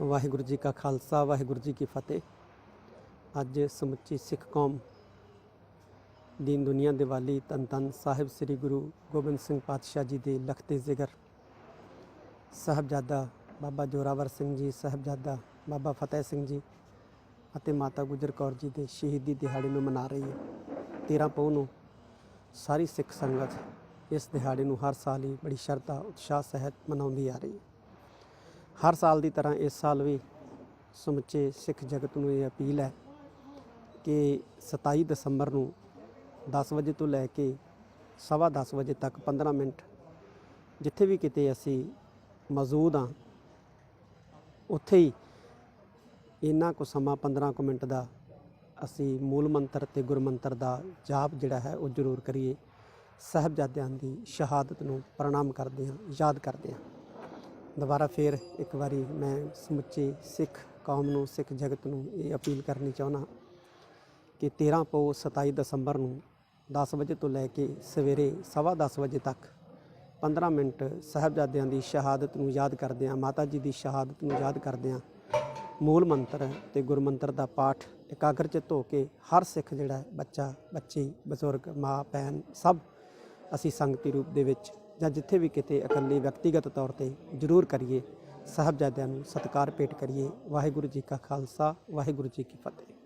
ਵਾਹਿਗੁਰੂ ਜੀ ਕਾ ਖਾਲਸਾ, ਵਾਹਿਗੁਰੂ ਜੀ ਕੀ ਫਤਿਹ। ਅੱਜ ਸਮੁੱਚੀ ਸਿੱਖ ਕੌਮ ਦੀਨ ਦੁਨੀਆ ਦੀਵਾਲੀ ਤਨ ਤਨ ਸਾਹਿਬ ਸ੍ਰੀ ਗੁਰੂ ਗੋਬਿੰਦ ਸਿੰਘ ਪਾਤਸ਼ਾਹ ਜੀ ਦੇ ਲਖਤੇ ਜ਼ਿਕਰ ਸਾਹਿਬਜ਼ਾਦਾ ਬਾਬਾ ਜੋਰਾਵਰ ਸਿੰਘ ਜੀ, ਸਾਹਿਬਜ਼ਾਦਾ ਬਾਬਾ ਫਤਿਹ ਸਿੰਘ ਜੀ ਅਤੇ ਮਾਤਾ ਗੁਜਰ ਕੌਰ ਜੀ ਦੇ ਸ਼ਹੀਦੀ ਦਿਹਾੜੇ ਨੂੰ ਮਨਾ ਰਹੀ ਹੈ। 13 ਪੋਹ ਨੂੰ ਸਾਰੀ ਸਿੱਖ ਸੰਗਤ ਇਸ ਦਿਹਾੜੇ ਨੂੰ ਹਰ ਸਾਲ ਹੀ ਬੜੀ ਸ਼ਰਧਾ, ਉਤਸ਼ਾਹ, ਸਹਿਤ ਮਨਾਉਂਦੀ ਆ ਰਹੀ ਹੈ। ਹਰ ਸਾਲ ਦੀ ਤਰ੍ਹਾਂ ਇਸ ਸਾਲ ਵੀ ਸਮੁੱਚੇ ਸਿੱਖ ਜਗਤ ਨੂੰ ਇਹ ਅਪੀਲ ਹੈ ਕਿ 27 ਦਸੰਬਰ ਨੂੰ 10 ਵਜੇ ਤੋਂ ਲੈ ਕੇ ਸਵਾ 10 ਵਜੇ ਤੱਕ 15 ਮਿੰਟ ਜਿੱਥੇ ਵੀ ਕਿਤੇ ਅਸੀਂ ਮੌਜੂਦ ਹਾਂ, ਉੱਥੇ ਹੀ ਇੰਨਾ ਕੁ ਸਮਾਂ 15 ਕੁ ਮਿੰਟ ਦਾ ਅਸੀਂ ਮੂਲ ਮੰਤਰ ਤੇ ਗੁਰਮੰਤਰ ਦਾ ਜਾਪ ਜਿਹੜਾ ਹੈ ਉਹ ਜ਼ਰੂਰ ਕਰੀਏ। ਸਾਹਿਬਜ਼ਾਦਿਆਂ ਦੀ ਸ਼ਹਾਦਤ ਨੂੰ ਪ੍ਰਣਾਮ ਕਰਦੇ ਹਾਂ, ਯਾਦ ਕਰਦੇ ਹਾਂ। ਦੁਬਾਰਾ ਫੇਰ ਇੱਕ ਵਾਰੀ ਮੈਂ ਸਮੁੱਚੇ ਸਿੱਖ ਕੌਮ ਨੂੰ, ਸਿੱਖ ਜਗਤ ਨੂੰ ਇਹ ਅਪੀਲ ਕਰਨੀ ਚਾਹੁੰਦਾ ਕਿ 13 ਪੋ 27 ਦਸੰਬਰ ਨੂੰ 10 ਵਜੇ ਤੋਂ ਲੈ ਕੇ ਸਵੇਰੇ ਸਵਾ 10 ਵਜੇ ਤੱਕ 15 ਮਿੰਟ ਸਾਹਿਬਜ਼ਾਦਿਆਂ ਦੀ ਸ਼ਹਾਦਤ ਨੂੰ ਯਾਦ ਕਰਦੇ ਹਾਂ, ਮਾਤਾ ਜੀ ਦੀ ਸ਼ਹਾਦਤ ਨੂੰ ਯਾਦ ਕਰਦੇ ਹਾਂ। ਮੂਲ ਮੰਤਰ ਤੇ ਗੁਰਮੰਤਰ ਦਾ ਪਾਠ ਇਕਾਗਰ ਚਿੱਤ ਹੋ ਕੇ ਹਰ ਸਿੱਖ ਜਿਹੜਾ ਬੱਚਾ, ਬੱਚੀ, ਬਜ਼ੁਰਗ, ਮਾਂ, ਭੈਣ ਸਭ ਅਸੀਂ ਸੰਗਤੀ ਰੂਪ ਦੇ ਵਿੱਚ ਜਾਂ ਜਿੱਥੇ ਵੀ ਕਿਤੇ ਇਕੱਲੇ ਵਿਅਕਤੀਗਤ ਤੌਰ ਤੇ ਜ਼ਰੂਰ ਕਰੀਏ, ਸਾਹਿਬਜ਼ਾਦਿਆਂ ਨੂੰ ਸਤਿਕਾਰ ਭੇਟ ਕਰੀਏ। ਵਾਹਿਗੁਰੂ ਜੀ ਕਾ ਖਾਲਸਾ, ਵਾਹਿਗੁਰੂ ਜੀ ਕੀ ਫਤਿਹ।